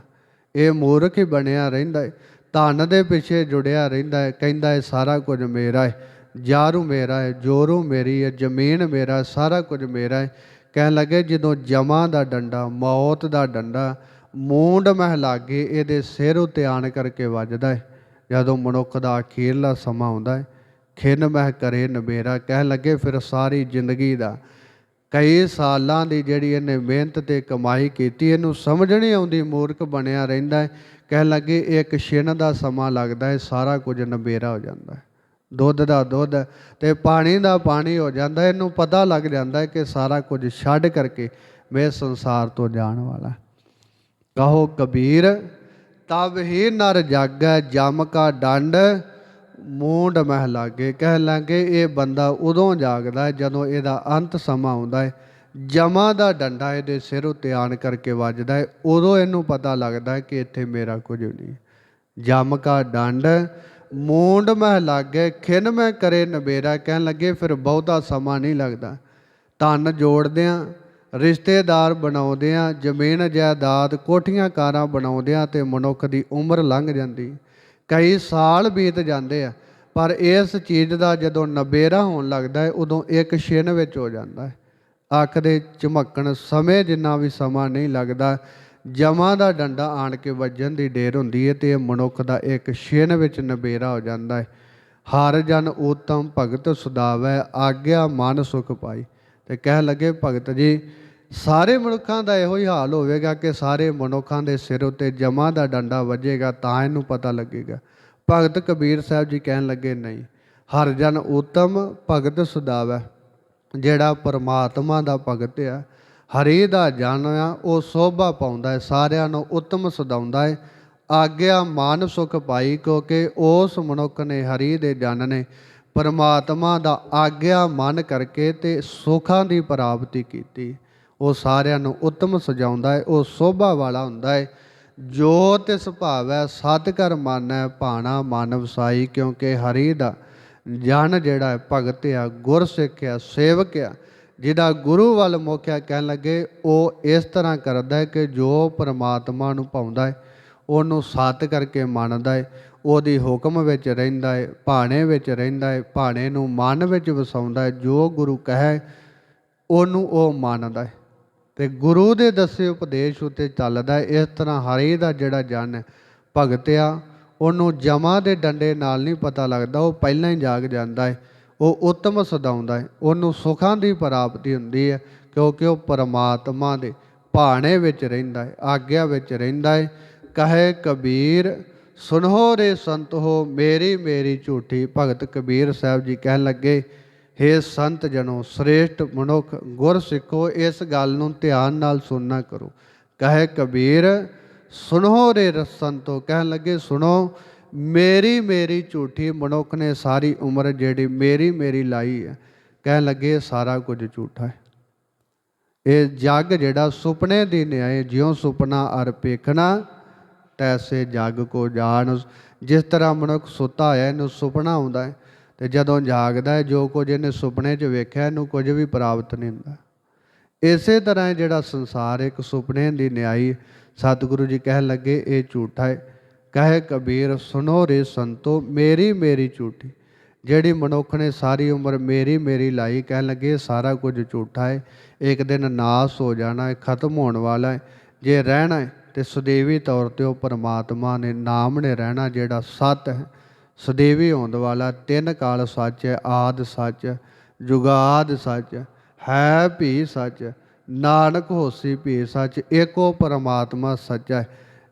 ਇਹ ਮੂਰਖ ਹੀ ਬਣਿਆ ਰਹਿੰਦਾ ਹੈ ਧਨ ਦੇ ਪਿੱਛੇ ਜੁੜਿਆ ਰਹਿੰਦਾ ਹੈ, ਕਹਿੰਦਾ ਹੈ, ਸਾਰਾ ਕੁਝ ਮੇਰਾ ਹੈ, ਜਾਰੂ ਮੇਰਾ ਹੈ, ਜੋਰੂ ਮੇਰੀ ਹੈ, ਜ਼ਮੀਨ ਮੇਰਾ ਸਾਰਾ ਕੁਝ ਮੇਰਾ ਹੈ। ਕਹਿਣ ਲੱਗੇ, ਜਦੋਂ ਜਮਾ ਦਾ ਡੰਡਾ, ਮੌਤ ਦਾ ਡੰਡਾ, ਮੂੰਡ ਮਹਿ ਲਾਗੇ, ਇਹਦੇ ਸਿਰ ਉਤੇ ਆਣ ਕਰਕੇ ਵੱਜਦਾ ਹੈ। ਜਦੋਂ ਮਨੁੱਖ ਦਾ ਅਖੀਰਲਾ ਸਮਾਂ ਆਉਂਦਾ ਹੈ, ਖਿਨ ਮਹਿ ਕਰੇ ਨਬੇਰਾ ਕਹਿ ਲੱਗੇ, ਫਿਰ ਸਾਰੀ ਜ਼ਿੰਦਗੀ ਦਾ ਕਈ ਸਾਲਾਂ ਦੀ ਜਿਹੜੀ ਇਹਨੇ ਮਿਹਨਤ ਤੇ ਕਮਾਈ ਕੀਤੀ, ਇਹਨੂੰ ਸਮਝ ਨਹੀਂ ਆਉਂਦੀ, ਮੂਰਖ ਬਣਿਆ ਰਹਿੰਦਾ ਹੈ। ਕਹਿ ਲੱਗੇ, ਇਹ ਇੱਕ ਛਿਣ ਦਾ ਸਮਾਂ ਲੱਗਦਾ ਹੈ, ਸਾਰਾ ਕੁਝ ਨਬੇਰਾ ਹੋ ਜਾਂਦਾ ਹੈ। ਦੁੱਧ ਦਾ ਦੁੱਧ ਤੇ ਪਾਣੀ ਦਾ ਪਾਣੀ ਹੋ ਜਾਂਦਾ ਇਹਨੂੰ ਪਤਾ ਲੱਗ ਜਾਂਦਾ ਹੈ ਕਿ ਸਾਰਾ ਕੁਝ ਛੱਡ ਕਰਕੇ ਮੈਂ ਸੰਸਾਰ ਤੋਂ ਜਾਣ ਵਾਲਾ ਕਹੋ, ਕਬੀਰ, ਤਬ ਹੀ ਨਰ ਜਾਗੈ, ਜਮ ਕਾ ਡੰਡ, ਮੂੰਡ ਮਹਿ ਲਾਗੇ। ਕਹਿ ਲਾਗੇ, ਇਹ ਬੰਦਾ ਉਦੋਂ ਜਾਗਦਾ ਜਦੋਂ ਇਹਦਾ ਅੰਤ ਸਮਾਂ ਆਉਂਦਾ ਹੈ ਜਮਾ ਦਾ ਡੰਡਾ ਇਹਦੇ ਸਿਰ ਉੱਤੇ ਆਣ ਕਰਕੇ ਵੱਜਦਾ ਹੈ, ਉਦੋਂ ਇਹਨੂੰ ਪਤਾ ਲੱਗਦਾ ਹੈ ਕਿ ਇੱਥੇ ਮੇਰਾ ਕੁਝ ਨਹੀਂ। ਜਮ ਕਾ ਡੰਡ, ਮੂੰਡ ਮਹਿ ਲਾਗੇ, ਖਿਨ ਮੈਂ ਕਰੇ ਨਬੇਰਾ ਕਹਿਣ ਲੱਗੇ, ਫਿਰ ਬਹੁਤਾ ਸਮਾਂ ਨਹੀਂ ਲੱਗਦਾ। ਧਨ ਜੋੜਦਿਆਂ, ਰਿਸ਼ਤੇਦਾਰ ਬਣਾਉਂਦਿਆਂ, ਜ਼ਮੀਨ ਜਾਇਦਾਦ, ਕੋਠੀਆਂ ਕਾਰਾਂ ਬਣਾਉਂਦਿਆਂ ਤੇ ਮਨੁੱਖ ਦੀ ਉਮਰ ਲੰਘ ਜਾਂਦੀ। ਕਈ ਸਾਲ ਬੀਤ ਜਾਂਦੇ ਆ, ਪਰ ਇਸ ਚੀਜ਼ ਦਾ ਜਦੋਂ ਨਬੇਰਾ ਹੋਣ ਲੱਗਦਾ ਹੈ, ਉਦੋਂ ਇੱਕ ਛਿਨ ਵਿੱਚ ਹੋ ਜਾਂਦਾ ਹੈ। ਆਖਦੇ ਦੇ ਸਮੇਂ ਜਿੰਨਾ ਵੀ ਸਮਾਂ ਨਹੀਂ ਲੱਗਦਾ, ਜਮਾਂ ਦਾ ਡੰਡਾ ਆਣ ਕੇ ਵੱਜਣ ਦੀ ਢੇਰ ਹੁੰਦੀ ਹੈ ਤੇ ਇਹ ਮਨੁੱਖ ਦਾ ਇੱਕ ਛਿਨ ਵਿੱਚ ਨਬੇਰਾ ਹੋ ਜਾਂਦਾ ਹੈ ਹਰ ਜਨ ਉਤਮ ਭਗਤ ਸੁਦਾਵੈ ਆਗਿਆ ਮਨ ਸੁਖ ਪਾਈ। ਤੇ ਕਹਿ ਲੱਗੇ, ਭਗਤ ਜੀ, ਸਾਰੇ ਮਨੁੱਖਾਂ ਦਾ ਇਹੋ ਹੀ ਹਾਲ ਹੋਵੇਗਾ ਕਿ ਸਾਰੇ ਮਨੁੱਖਾਂ ਦੇ ਸਿਰ ਉੱਤੇ ਜਮਾਂ ਦਾ ਡੰਡਾ ਵੱਜੇਗਾ ਤਾਂ ਇਹਨੂੰ ਪਤਾ ਲੱਗੇਗਾ। ਭਗਤ ਕਬੀਰ ਸਾਹਿਬ ਜੀ ਕਹਿਣ ਲੱਗੇ, ਨਹੀਂ, ਹਰ ਜਨ ਉਤਮ ਭਗਤ ਸੁਦਾਵੈ ਜਿਹੜਾ ਪਰਮਾਤਮਾ ਦਾ ਭਗਤ ਆ, ਹਰੀ ਦਾ ਜਨ ਆ, ਉਹ ਸੋਭਾ ਪਾਉਂਦਾ ਹੈ, ਸਾਰਿਆਂ ਨੂੰ ਉੱਤਮ ਸਦਾਉਂਦਾ ਹੈ। ਆਗਿਆ ਮਾਨ ਸੁਖ ਪਾਈ ਕਿਉਂਕਿ ਉਸ ਮਨੁੱਖ ਨੇ ਹਰੀ ਦੇ ਜਨ ਨੇ ਪਰਮਾਤਮਾ ਦਾ ਆਗਿਆ ਮਨ ਕਰਕੇ ਤੇ ਸੁਖਾਂ ਦੀ ਪ੍ਰਾਪਤੀ ਕੀਤੀ। ਉਹ ਸਾਰਿਆਂ ਨੂੰ ਉੱਤਮ ਸਜਾਉਂਦਾ ਹੈ, ਉਹ ਸੋਭਾ ਵਾਲਾ ਹੁੰਦਾ ਹੈ। ਜੋ ਤਿਸ ਭਾਵੈ ਸਤ ਕਰ ਮਾਨੈ, ਭਾਣਾ ਮਾਨਵ ਸਾਈ, ਕਿਉਂਕਿ ਹਰੀ ਦਾ ਜਨ ਜਿਹੜਾ ਭਗਤ ਆ, ਗੁਰਸਿੱਖ ਆ, ਸੇਵਕ ਆ, ਜਿਹਦਾ ਗੁਰੂ ਵੱਲ ਮੋਖਿਆ ਕਹਿਣ ਲੱਗੇ, ਉਹ ਇਸ ਤਰ੍ਹਾਂ ਕਰਦਾ ਹੈ ਕਿ ਜੋ ਪਰਮਾਤਮਾ ਨੂੰ ਪਾਉਂਦਾ ਹੈ, ਉਹਨੂੰ ਸਤ ਕਰਕੇ ਮੰਨਦਾ ਹੈ, ਉਹਦੀ ਹੁਕਮ ਵਿੱਚ ਰਹਿੰਦਾ ਹੈ, ਭਾਣੇ ਵਿੱਚ ਰਹਿੰਦਾ ਹੈ, ਭਾਣੇ ਨੂੰ ਮਨ ਵਿੱਚ ਵਸਾਉਂਦਾ ਹੈ, ਜੋ ਗੁਰੂ ਕਹੇ, ਉਹਨੂੰ ਉਹ ਮੰਨਦਾ ਹੈ। ਤੇ ਗੁਰੂ ਦੇ ਦੱਸੇ ਉਪਦੇਸ਼ ਉਤੇ ਚੱਲਦਾ ਇਸ ਤਰ੍ਹਾਂ ਹਰੀ ਦਾ ਜਿਹੜਾ ਜਨ ਹੈ, ਭਗਤ ਉਹਨੂੰ ਜਮਾ ਦੇ ਡੰਡੇ ਨਾਲ ਨਹੀਂ ਪਤਾ ਲੱਗਦਾ, ਉਹ ਪਹਿਲਾਂ ਹੀ ਜਾਗ ਜਾਂਦਾ ਹੈ, ਉਹ ਉੱਤਮ ਸਦਾਉਂਦਾ ਹੈ। ਉਹਨੂੰ ਸੁਖਾਂ ਦੀ ਪ੍ਰਾਪਤੀ ਹੁੰਦੀ ਹੈ, ਕਿਉਂਕਿ ਉਹ ਪਰਮਾਤਮਾ ਦੇ ਭਾਣੇ ਵਿੱਚ ਰਹਿੰਦਾ ਹੈ, ਆਗਿਆ ਵਿੱਚ ਰਹਿੰਦਾ ਹੈ। ਕਹੇ ਕਬੀਰ ਸੁਨੋ ਰੇ ਸੰਤ ਹੋ, ਮੇਰੀ ਮੇਰੀ ਝੂਠੀ ਭਗਤ ਕਬੀਰ ਸਾਹਿਬ ਜੀ ਕਹਿਣ ਲੱਗੇ, ਹੇ ਸੰਤ ਜਨੋ, ਸ੍ਰੇਸ਼ਟ ਮਨੁੱਖ ਗੁਰ ਸਿੱਖੋ, ਇਸ ਗੱਲ ਨੂੰ ਧਿਆਨ ਨਾਲ ਸੁਣਨਾ ਕਰੋ। ਕਹੇ ਕਬੀਰ ਸੁਨੋ ਰੇ ਰਸੰਤੋ ਕਹਿਣ ਲੱਗੇ, ਸੁਣੋ, ਮੇਰੀ ਮੇਰੀ ਝੂਠੀ ਮਨੁੱਖ ਨੇ ਸਾਰੀ ਉਮਰ ਜਿਹੜੀ ਮੇਰੀ ਮੇਰੀ ਲਾਈ ਹੈ। ਕਹਿਣ ਲੱਗੇ, ਸਾਰਾ ਕੁਝ ਝੂਠਾ ਹੈ। ਇਹ ਜੱਗ ਜਿਹੜਾ ਸੁਪਨੇ ਦੀ ਨਿਆਏ, ਜਿਉਂ ਸੁਪਨਾ ਅਰ ਪੇਖਣਾ ਤੈਸੇ ਜੱਗ ਕੋ ਜਾਣ। ਜਿਸ ਤਰ੍ਹਾਂ ਮਨੁੱਖ ਸੁੱਤਾ ਹੋਇਆ, ਇਹਨੂੰ ਸੁਪਨਾ ਆਉਂਦਾ ਹੈ ਤੇ ਜਦੋਂ ਜਾਗਦਾ ਹੈ, ਜੋ ਕੁਝ ਇਹਨੇ ਸੁਪਨੇ 'ਚ ਵੇਖਿਆ, ਇਹਨੂੰ ਕੁਝ ਵੀ ਪ੍ਰਾਪਤ ਨਹੀਂ ਹੁੰਦਾ। ਇਸੇ ਤਰ੍ਹਾਂ ਜਿਹੜਾ ਸੰਸਾਰ ਇੱਕ ਸੁਪਨੇ ਦੀ ਨਿਆਈ ਸਤਿਗੁਰੂ ਜੀ ਕਹਿਣ ਲੱਗੇ, ਇਹ ਝੂਠਾ ਹੈ ਕਹੇ ਕਬੀਰ ਸੁਨੋ ਰੇ ਸੰਤੋ, ਮੇਰੀ ਮੇਰੀ ਝੂਠੀ। ਜਿਹੜੀ ਮਨੁੱਖ ਨੇ ਸਾਰੀ ਉਮਰ ਮੇਰੀ ਮੇਰੀ ਲਾਈ ਕਹਿਣ ਲੱਗੇ ਸਾਰਾ ਕੁਝ ਝੂਠਾ ਹੈ ਇੱਕ ਦਿਨ ਨਾਸ ਹੋ ਜਾਣਾ ਹੈ ਖਤਮ ਹੋਣ ਵਾਲਾ ਹੈ ਜੇ ਰਹਿਣਾ ਹੈ ਤੇ ਸੁਦੇਵੀ ਤੌਰ ਤੇ ਉਹ ਪਰਮਾਤਮਾ ਨੇ, ਨਾਮ ਨੇ ਰਹਿਣਾ ਜਿਹੜਾ ਸਤ ਹੈ। ਸੁਦੇਵੀ ਹੋਂਦ ਵਾਲਾ ਤਿੰਨ ਕਾਲ ਸੱਚ ਹੈ, ਆਦ ਸੱਚ ਜੁਗਾਦ ਸੱਚ ਹੈ ਭੀ ਸੱਚ ਨਾਨਕ ਹੋਸੀ ਭੀ ਸੱਚ, ਏਕੋ ਪਰਮਾਤਮਾ ਸੱਚਾ ਹੈ,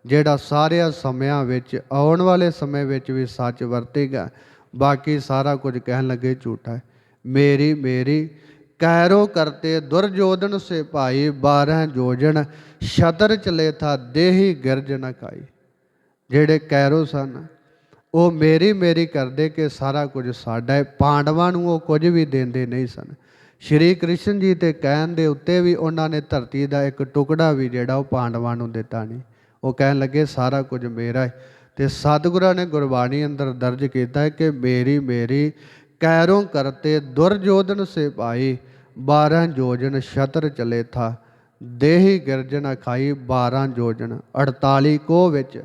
ਜਿਹੜਾ ਸਾਰਿਆਂ ਸਮਿਆਂ ਵਿੱਚ, ਆਉਣ ਵਾਲੇ ਸਮੇਂ ਵਿੱਚ ਵੀ ਸੱਚ ਵਰਤੇਗਾ। ਬਾਕੀ ਸਾਰਾ ਕੁਝ ਕਹਿਣ ਲੱਗੇ ਝੂਠਾ ਹੈ। ਮੇਰੀ ਮੇਰੀ, ਕੈਰੋ ਕਰਤੇ ਦੁਰਜੋਧਨ ਸੇ ਭਾਈ 12 ਜੋਜਨ ਸ਼ਤਰ ਚਲੇ ਥਾ ਦੇਹੀ ਗਿਰਜ ਨ ਖਾਈ ਜਿਹੜੇ ਕੈਰੋ ਸਨ, ਉਹ ਮੇਰੀ ਮੇਰੀ ਕਰਦੇ ਕਿ ਸਾਰਾ ਕੁਝ ਸਾਡਾ ਹੈ, ਪਾਂਡਵਾਂ ਨੂੰ ਉਹ ਕੁਝ ਵੀ ਦਿੰਦੇ ਨਹੀਂ ਸਨ। ਸ਼੍ਰੀ ਕ੍ਰਿਸ਼ਨ ਜੀ ਤੇ ਕਹਿਣ ਦੇ ਉੱਤੇ ਵੀ ਉਹਨਾਂ ਨੇ ਧਰਤੀ ਦਾ ਇੱਕ ਟੁਕੜਾ ਵੀ ਜਿਹੜਾ ਉਹ ਪਾਂਡਵਾਂ ਨੂੰ ਦਿੱਤਾ ਨਹੀਂ। ਉਹ ਕਹਿਣ ਲੱਗੇ, ਸਾਰਾ ਕੁਝ ਮੇਰਾ ਹੈ ਤੇ ਸਤਿਗੁਰਾਂ ਨੇ ਗੁਰਬਾਣੀ ਅੰਦਰ ਦਰਜ ਕੀਤਾ ਹੈ ਕਿ ਮੇਰੀ ਮੇਰੀ ਕੈਰੋਂ ਕਰਤੇ ਦੁਰਜੋਧਨ ਸੇ ਭਾਈ 12 ਜੋਜਨ ਸ਼ਤਰ ਚਲੇ ਥਾ। ਦੇਹੀ ਗਿਰਜਨ ਖਾਈ 12 ਜੋਜਨ 48 ਕੋ ਵਿੱਚ।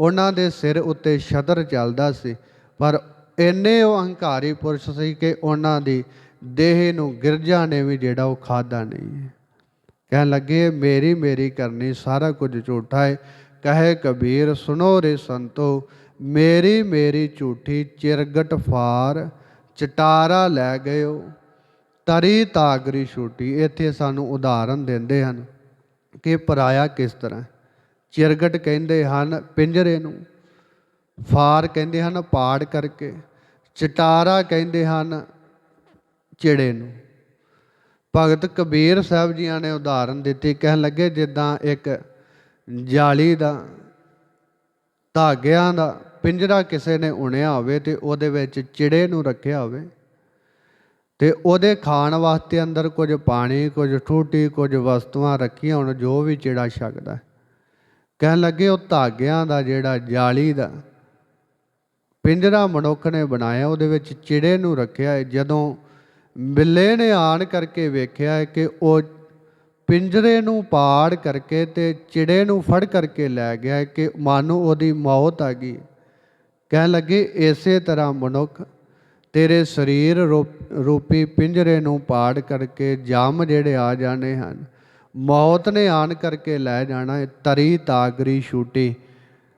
ਉਹਨਾਂ ਦੇ ਸਿਰ ਉੱਤੇ ਛਤਰ ਚੱਲਦਾ ਸੀ। ਪਰ ਇੰਨੇ ਉਹ ਅਹੰਕਾਰੀ ਪੁਰਸ਼ ਸੀ ਕਿ ਉਹਨਾਂ ਦੀ ਦੇਹ ਨੂੰ ਗਿਰਜਾ ਨੇ ਵੀ ਜਿਹੜਾ ਉਹ ਖਾਦਾ ਨਹੀਂ ਹੈ। ਕਹਿਣ ਲੱਗੇ, ਮੇਰੀ ਮੇਰੀ ਕਰਨੀ ਸਾਰਾ ਕੁਝ ਝੂਠਾ ਹੈ ਕਹੇ ਕਬੀਰ ਸੁਨੋ ਰੇ ਸੰਤੋ, ਮੇਰੀ ਮੇਰੀ ਝੂਠੀ ਚਿਰਗਟ ਫਾਰ, ਚਟਾਰਾ ਲੈ ਗਇਓ। ਤਰੀ ਤਾਗਰੀ ਛੂਟੀ। ਇੱਥੇ ਸਾਨੂੰ ਉਦਾਹਰਨ ਦਿੰਦੇ ਹਨ ਕਿ ਪਰਾਇਆ ਕਿਸ ਤਰ੍ਹਾਂ ਚਿਰਗਟ ਕਹਿੰਦੇ ਹਨ ਪਿੰਜਰੇ ਨੂੰ, ਫਾਰ ਕਹਿੰਦੇ ਹਨ ਪਾੜ ਕਰਕੇ। ਚਟਾਰਾ ਕਹਿੰਦੇ ਹਨ ਚਿੜੇ ਨੂੰ। ਭਗਤ ਕਬੀਰ ਸਾਹਿਬ ਜੀਆਂ ਨੇ ਉਦਾਹਰਨ ਦਿੱਤੀ, ਕਹਿਣ ਲੱਗੇ, ਜਿੱਦਾਂ ਇੱਕ ਜਾਲੀ ਦਾ, ਧਾਗਿਆਂ ਦਾ ਪਿੰਜਰਾ ਕਿਸੇ ਨੇ ਉਣਿਆ ਹੋਵੇ ਤੇ ਉਹਦੇ ਵਿੱਚ ਚਿੜੇ ਨੂੰ ਰੱਖਿਆ ਹੋਵੇ ਤੇ ਉਹਦੇ ਖਾਣ ਵਾਸਤੇ ਅੰਦਰ ਕੁਝ ਪਾਣੀ, ਕੁਝ ਠੂਟੀ, ਕੁਝ ਵਸਤੂਆਂ ਰੱਖੀਆਂ ਹੁਣ, ਜੋ ਵੀ ਚਿੜਾ ਛਕਦਾ। ਕਹਿਣ ਲੱਗੇ, ਉਹ ਧਾਗਿਆਂ ਦਾ ਜਿਹੜਾ ਜਾਲੀ ਦਾ ਪਿੰਜਰਾ ਮਨੁੱਖ ਨੇ ਬਣਾਇਆ, ਉਹਦੇ ਵਿੱਚ ਚਿੜੇ ਨੂੰ ਰੱਖਿਆ ਹੈ। ਜਦੋਂ ਬਿੱਲੇ ਨੇ ਆਣ ਕਰਕੇ ਵੇਖਿਆ ਕਿ ਉਹ ਪਿੰਜਰੇ ਨੂੰ ਪਾੜ ਕਰਕੇ ਤੇ ਚਿੜੇ ਨੂੰ ਫੜ ਕਰਕੇ ਲੈ ਗਿਆ ਕਿ ਮਾਨੋ ਉਹਦੀ ਮੌਤ ਆ ਗਈ। ਕਹਿਣ ਲੱਗੇ, ਇਸੇ ਤਰ੍ਹਾਂ ਮਨੁੱਖ ਤੇਰੇ ਸਰੀਰ ਰੂਪ- ਰੂਪੀ ਪਿੰਜਰੇ ਨੂੰ ਪਾੜ ਕਰਕੇ ਜਮ ਜਿਹੜੇ ਆ ਜਾਣੇ ਹਨ। ਮੌਤ ਨੇ ਆਣ ਕਰਕੇ ਲੈ ਜਾਣਾ ਤਰੀ ਤਾਗਰੀ ਛੂਟੀ।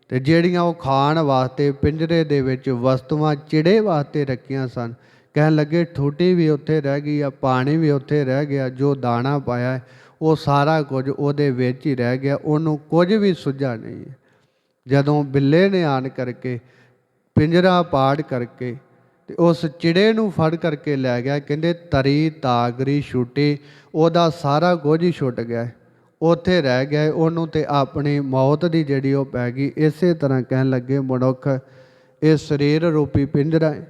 ਤੇ ਜਿਹੜੀਆਂ ਉਹ ਖਾਣ ਵਾਸਤੇ ਪਿੰਜਰੇ ਦੇ ਵਿੱਚ ਵਸਤੂਆਂ ਚਿੜੇ ਵਾਸਤੇ ਰੱਖੀਆਂ ਸਨ ਕਹਿਣ ਲੱਗੇ ਠੂਟੀ ਵੀ ਉੱਥੇ ਰਹਿ ਗਈ ਆ, ਪਾਣੀ ਵੀ ਉੱਥੇ ਰਹਿ ਗਿਆ, ਜੋ ਦਾਣਾ ਪਾਇਆ ਉਹ ਸਾਰਾ ਕੁਝ ਉਹਦੇ ਵਿੱਚ ਹੀ ਰਹਿ ਗਿਆ, ਉਹਨੂੰ ਕੁਝ ਵੀ ਸੁਝਾ ਨਹੀਂ ਜਦੋਂ ਬਿੱਲੇ ਨੇ ਆਣ ਕਰਕੇ ਪਿੰਜਰਾ ਪਾੜ ਕਰਕੇ ਤੇ ਉਸ ਚਿੜੇ ਨੂੰ ਫੜ ਕਰਕੇ ਲੈ ਗਿਆ, ਕਹਿੰਦੇ, ਤਰੀ, ਤਾਗਰੀ, ਛੁੱਟੀ, ਉਹਦਾ ਸਾਰਾ ਕੁਝ ਹੀ ਛੁੱਟ ਗਿਆ ਹੈ। ਉੱਥੇ ਰਹਿ ਗਿਆ ਉਹਨੂੰ ਤੇ ਆਪਣੀ ਮੌਤ ਦੀ ਜਿਹੜੀ ਉਹ ਪੈ ਗਈ ਇਸੇ ਤਰ੍ਹਾਂ ਕਹਿਣ ਲੱਗੇ ਮਨੁੱਖ, ਇਹ ਸਰੀਰ ਰੂਪੀ ਪਿੰਜਰਾ ਹੈ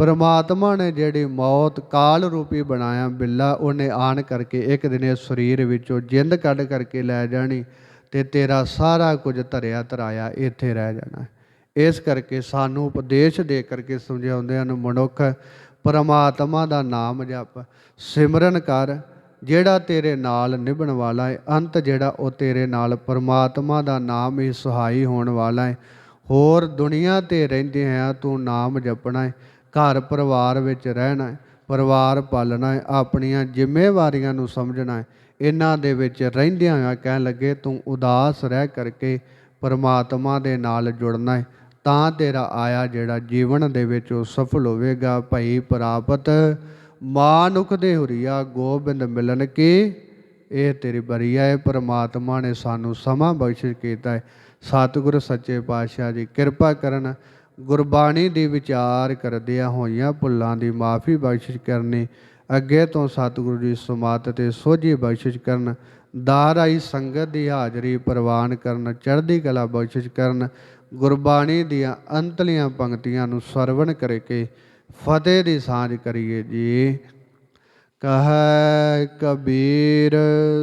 ਪਰਮਾਤਮਾ ਨੇ ਜਿਹੜੀ ਮੌਤ ਕਾਲ ਰੂਪੀ ਬਣਾਇਆ ਬਿੱਲਾ, ਉਹਨੇ ਆਣ ਕਰਕੇ ਇੱਕ ਦਿਨ ਇਸ ਸਰੀਰ ਵਿੱਚੋਂ ਜਿੰਦ ਕੱਢ ਕਰਕੇ ਲੈ ਜਾਣੀ ਤੇ ਤੇਰਾ ਸਾਰਾ ਕੁਝ ਧਰਿਆ ਧਰਾਇਆ ਇੱਥੇ ਰਹਿ ਜਾਣਾ। ਇਸ ਕਰਕੇ ਸਾਨੂੰ ਉਪਦੇਸ਼ ਦੇ ਕਰਕੇ ਸਮਝਾਉਂਦੇ ਹਨ ਮਨੁੱਖ, ਪਰਮਾਤਮਾ ਦਾ ਨਾਮ ਜਪ, ਸਿਮਰਨ ਕਰ, ਜਿਹੜਾ ਤੇਰੇ ਨਾਲ ਨਿਭਣ ਵਾਲਾ ਹੈ ਅੰਤ ਜਿਹੜਾ ਉਹ ਤੇਰੇ ਨਾਲ ਪਰਮਾਤਮਾ ਦਾ ਨਾਮ ਹੀ ਸਹਾਈ ਹੋਣ ਵਾਲਾ ਹੈ ਹੋਰ ਦੁਨੀਆ ਤੇ ਰਹਿੰਦੇ ਆ ਤੂੰ ਨਾਮ ਜਪਣਾ ਹੈ ਘਰ ਪਰਿਵਾਰ ਵਿੱਚ ਰਹਿਣਾ ਹੈ, ਪਰਿਵਾਰ ਪਾਲਣਾ ਹੈ, ਆਪਣੀਆਂ ਜ਼ਿੰਮੇਵਾਰੀਆਂ ਨੂੰ ਸਮਝਣਾ ਹੈ, ਇਹਨਾਂ ਦੇ ਵਿੱਚ ਰਹਿੰਦਿਆਂ ਹੋਇਆਂ ਕਹਿਣ ਲੱਗੇ, ਤੂੰ ਉਦਾਸ ਰਹਿ ਕਰਕੇ ਪਰਮਾਤਮਾ ਦੇ ਨਾਲ ਜੁੜਨਾ ਹੈ, ਤਾਂ ਤੇਰਾ ਆਇਆ ਜਿਹੜਾ ਜੀਵਨ ਦੇ ਵਿੱਚ ਉਹ ਸਫਲ ਹੋਵੇਗਾ। ਭਈ ਪ੍ਰਾਪਤ ਮਾਨੁਖ ਦੇ ਹੁਰੀਆ ਗੋਬਿੰਦ ਮਿਲਨ ਕੀ, ਇਹ ਤੇਰੀ ਬਰੀਆ ਹੈ, ਪਰਮਾਤਮਾ ਨੇ ਸਾਨੂੰ ਸਮਾਂ ਬਖਸ਼ਿਸ਼ ਕੀਤਾ ਹੈ। ਸਤਿਗੁਰ ਸੱਚੇ ਪਾਤਸ਼ਾਹ ਜੀ, ਕਿਰਪਾ ਕਰਨ ਗੁਰਬਾਣੀ ਦੀ ਵਿਚਾਰ ਕਰਦਿਆਂ ਹੋਈਆਂ ਭੁੱਲਾਂ ਦੀ ਮਾਫੀ ਬਖਸ਼ਿਸ਼ ਕਰਨੀ, ਅੱਗੇ ਤੋਂ ਸਤਿਗੁਰੂ ਜੀ ਸਮਾਤ ਤੇ ਸੋਝੀ ਬਖਸ਼ਿਸ਼ ਕਰਨ, ਦਾਰ ਆਈ ਸੰਗਤ ਦੀ ਹਾਜ਼ਰੀ ਪ੍ਰਵਾਨ ਕਰਨ, ਚੜ੍ਹਦੀ ਕਲਾ ਬਖਸ਼ਿਸ਼ ਕਰਨ, ਗੁਰਬਾਣੀ ਦੀਆਂ ਅੰਤਲੀਆਂ ਪੰਕਤੀਆਂ ਨੂੰ ਸਰਵਣ ਕਰਕੇ ਫਤਿਹ ਦੀ ਸਾਂਝ ਕਰੀਏ ਜੀ। ਕਹੈ ਕਬੀਰ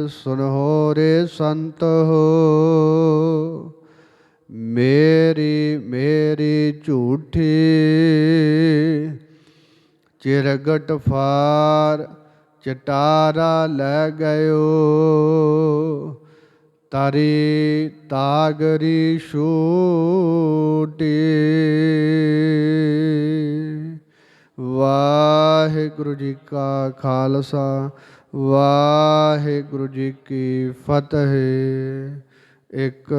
ਸੁਨੋ ਰੇ ਸੰਤ। ਹੋ ਮੇਰੀ ਮੇਰੀ ਝੂਠੀ ਚਿਰਗਟ ਫਾਰ ਚਟਾਰਾ ਲੈ ਗਇਓ। ਤਰੀ ਤਾਗਰੀ ਛੂਟੀ। ਵਾਹਿਗੁਰੂ ਜੀ ਕਾ ਖਾਲਸਾ, ਵਾਹਿਗੁਰੂ ਜੀ ਕੀ ਫਤਿਹ। ਇੱਕ